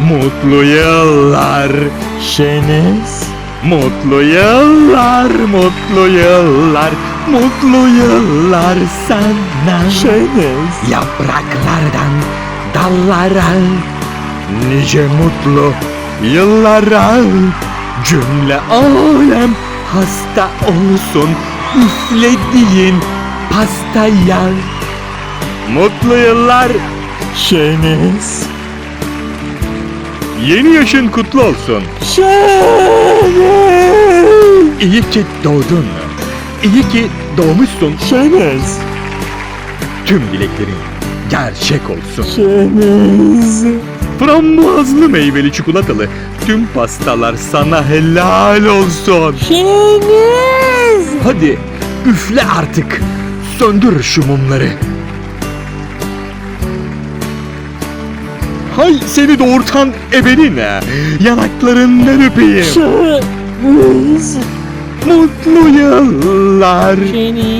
Mutlu yıllar Şeniz. Mutlu yıllar, mutlu yıllar, mutlu yıllar sana. Şeniz. Yapraklardan dallara nice mutlu yıllara cümle alem hasta olsun üflediğin pastaya. Mutlu yıllar Şeniz. Yeni yaşın kutlu olsun. Şeniz. İyi ki doğdun. İyi ki doğmuşsun. Şeniz. Tüm dileklerin gerçek olsun. Şeniz. Frambuazlı meyveli çikolatalı tüm pastalar sana helal olsun. Şeniz. Hadi üfle artık. Söndür şu mumları. Hay seni doğurtan ebeline. Yanaklarından öpeyim. Mutlu yıllar. Şeniz.